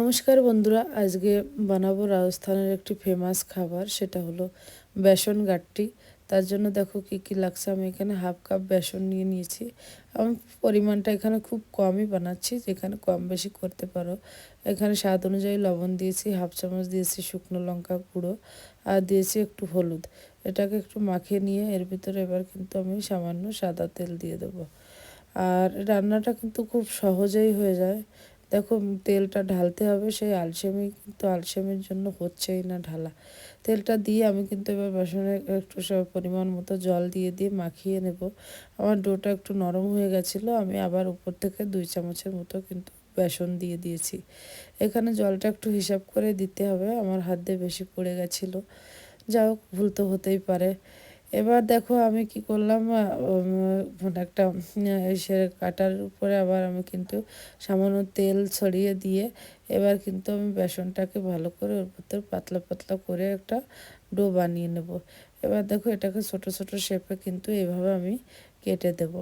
নমস্কার বন্ধুরা, আজকে বানাবো রাজস্থানের একটি ফেমাস খাবার, সেটা হলো বেসন গাট্টি। তার জন্য দেখো কি কি লাগছে, আমি এখানে হাফ কাপ বেসন নিয়ে নিয়েছি। আমি পরিমাণটা এখানে খুব কমই বানাচ্ছি, যেখানে কম বেশি করতে পারো। এখানে স্বাদ অনুযায়ী লবণ দিয়েছি হাফ চামচ দিয়েছি শুকনো লঙ্কা গুঁড়ো, আর দিয়েছি একটু হলুদ। এটাকে একটু মাখিয়ে নিয়ে এর ভিতরে এবার কিন্তু আমি সামান্য সাদা তেল দিয়ে দেবো। আর রান্নাটা কিন্তু খুব সহজেই হয়ে যায়। দেখো তেলটা ঢালতে হবে, সেই আলসেমি কিন্তু আলসেমির জন্য হচ্ছেই না ঢালা। তেলটা দিয়ে আমি কিন্তু এবার বেসনে একটু সব পরিমাণ মতো জল দিয়ে দিয়ে মাখিয়ে নেব। আমার ডোটা একটু নরম হয়ে গেছিল, আমি আবার উপর থেকে দুই চামচের মতো কিন্তু বেসন দিয়ে দিয়েছি। এখানে জলটা একটু হিসাব করে দিতে হবে, আমার হাত দিয়ে বেশি পড়ে গেছিল। যা হোক, ভুল তো হতেই পারে। এবার দেখো আমি কি করলাম একটা সে কাটার উপরে আবার আমি কিন্তু সামান্য তেল ছড়িয়ে দিয়ে এবার কিন্তু আমি বেসনটাকে ভালো করে ওর ভিতর পাতলা পাতলা করে একটা ডো বানিয়ে নেব। এবার দেখো এটাকে ছোট ছোট শেপে কিন্তু এভাবে আমি কেটে দেব।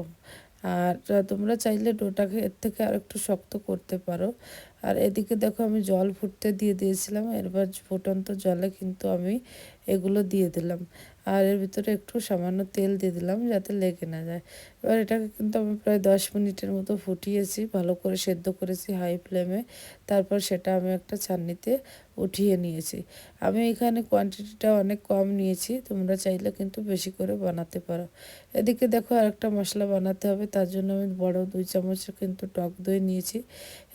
আর তোমরা চাইলে ডোটাকে এর থেকে আর একটু শক্ত করতে পারো। আর এদিকে দেখো আমি জল ফুটতে দিয়ে দিয়েছিলাম এরবার ফুটন্ত জলে কিন্তু আমি এগুলো দিয়ে দিলাম। আর এর ভিতরে একটু সামান্য তেল দিয়ে দিলাম যাতে লেগে না যায়। এবার এটাকে কিন্তু আমি প্রায় দশ মিনিটের মতো ফুটিয়েছি, ভালো করে সেদ্ধ করেছি হাই ফ্লেমে। তারপর সেটা আমি একটা ছান্নিতে উঠিয়ে নিয়েছি। আমি এখানে কোয়ান্টিটিটা অনেক কম নিয়েছি, তোমরা চাইলে কিন্তু বেশি করে বানাতে পারো। এদিকে দেখো আরেকটা মশলা বানাতে হবে, তার জন্য আমি বড় দুই চামচ কিন্তু টক দই নিয়েছি।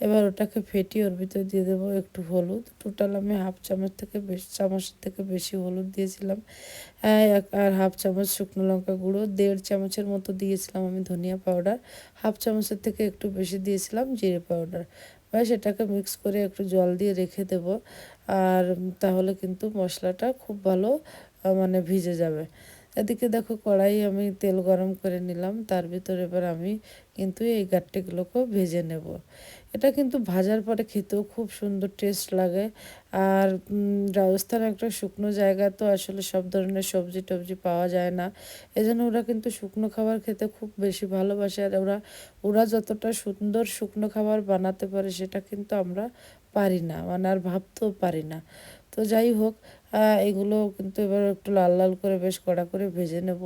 এবার ওটাকে ফেটিয়ে ওর ভিতরে দিয়ে দেবো একটু হলুদ। টোটাল আমি হাফ চামচ থেকে বেশি, চামচের থেকে বেশি হলুদ দিয়েছিলাম। এক আর হাফ চামচ শুকনো লঙ্কা গুঁড়ো, দেড় চামচের মতো দিয়েছিলাম আমি ধনিয়া পাউডার হাফ চামচের থেকে একটু বেশি দিয়েছিলাম জিরে পাউডার ব্যাস, এটাকে মিক্স করে একটু জল দিয়ে রেখে দেব। আর তাহলে কিন্তু মশলাটা খুব ভালো মানে ভিজে যাবে। এদিকে দেখো কড়াই আমি তেল গরম করে নিলাম, তার ভিতরে এবার আমি কিন্তু এই গাট্টিগুলোকেও ভেজে নেব। এটা কিন্তু ভাজার পরে খেতেও খুব সুন্দর টেস্ট লাগে। আর রাজস্থান একটা শুকনো জায়গা তো আসলে সব ধরনের সবজি টবজি পাওয়া যায় না। এজন্য ওরা কিন্তু শুকনো খাবার খেতে খুব বেশি ভালোবাসে। আর ওরা ওরা যতটা সুন্দর শুকনো খাবার বানাতে পারে সেটা কিন্তু আমরা পারি না মানে আর ভাবতেও পারি না। তো যাই হোক এগুলো কিন্তু এবার একটু লাল লাল করে বেশ কড়া করে ভেজে নেব।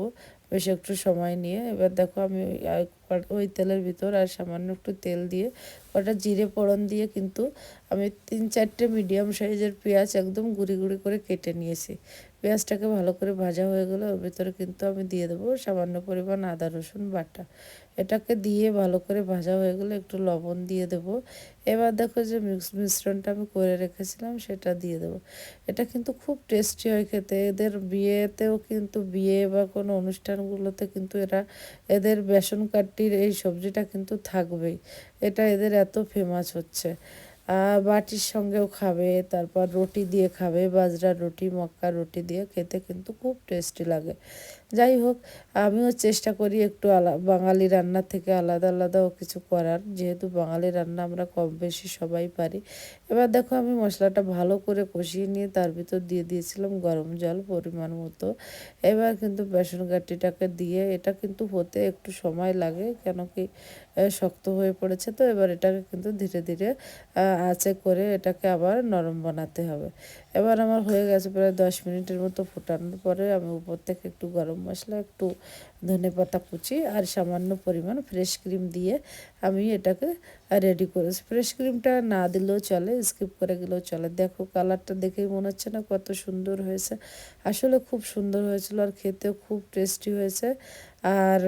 বেশ একটু সময় নিয়ে। এবার দেখো আমি ওই তেলের ভিতর আর সামান্য একটু তেল দিয়ে কটা জিরে ফোড়ন দিয়ে কিন্তু আমি তিন চারটে মিডিয়াম সাইজের পেঁয়াজ একদম গুঁড়ি গুঁড়ি করে কেটে নিয়েছি। পেঁয়াজটাকে ভালো করে ভাজা হয়ে গেলে ওর ভিতরে কিন্তু আমি দিয়ে দেবো সামান্য পরিমাণ আদা, রসুন, বাটা। এটাকে দিয়ে ভালো করে ভাজা হয়ে গেলে একটু লবণ দিয়ে দেব। এবার দেখো যে মিক্স, মিশ্রণটা আমি করে রেখেছিলাম, সেটা দিয়ে দেব। এটা কিন্তু খুব টেস্টি হয় খেতে। এদের বিয়েতেও কিন্তু, বিয়ে বা কোনো অনুষ্ঠানগুলোতে কিন্তু এরা এদের বেসন কাটটির এই সবজিটা কিন্তু থাকবেই। এটা এদের এত ফেমাস হচ্ছে। বাটির সঙ্গেও খাবে, তারপর রুটি দিয়ে খাবে, বাজরা রুটি, মক্কা রুটি দিয়ে খেতে কিন্তু খুব টেস্টি লাগে। যাই হোক, আমিও চেষ্টা করি একটু আলা, বাঙালি রান্নার থেকে আলাদা আলাদাও কিছু করার। যেহেতু বাঙালি রান্না আমরা কম বেশি সবাই পারি। এবার দেখো আমি মশলাটা ভালো করে কষিয়ে নিয়ে তার ভিতর দিয়ে দিয়েছিলাম গরম জল পরিমাণ মতো। এবার কিন্তু বেসন গাটিটাকে দিয়ে এটা কিন্তু হতে একটু সময় লাগে কেন কি শক্ত হয়ে পড়েছে তো, এবার এটাকে কিন্তু ধীরে ধীরে আঁচে করে এটাকে আবার নরম বানাতে হবে। এবার আমার হয়ে গেছে প্রায় দশ মিনিটের মতো ফোটানোর পরে আমি উপর থেকে একটু গরম মশলা, একটু ধনে পাতা কুচি আর সামান্য পরিমাণ ফ্রেশ ক্রিম দিয়ে আমি এটাকে রেডি করেছি। ফ্রেশ ক্রিমটা না দিলেও চলে স্কিপ করে গেলেও চলে। দেখো কালারটা দেখেই মনে হচ্ছে না কত সুন্দর হয়েছে। আসলে খুব সুন্দর হয়েছিল আর খেতেও খুব টেস্টি হয়েছে। আর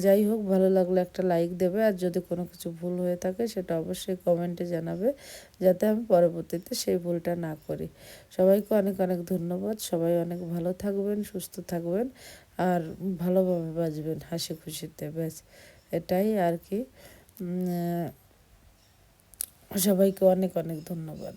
যাই হোক, ভালো লাগলে একটা লাইক দেবে। আর যদি কোনো কিছু ভুল হয়ে থাকে, সেটা অবশ্যই কমেন্টে জানাবে, যাতে আমি পরবর্তীতে সেই ভুলটা না করি। সবাইকে অনেক অনেক ধন্যবাদ। সবাই অনেক ভালো থাকবেন, সুস্থ থাকবেন, আর ভালোভাবে বাঁচবেন, হাসি খুশিতে, ব্যাস। এটাই আর কি। সবাইকে অনেক অনেক ধন্যবাদ।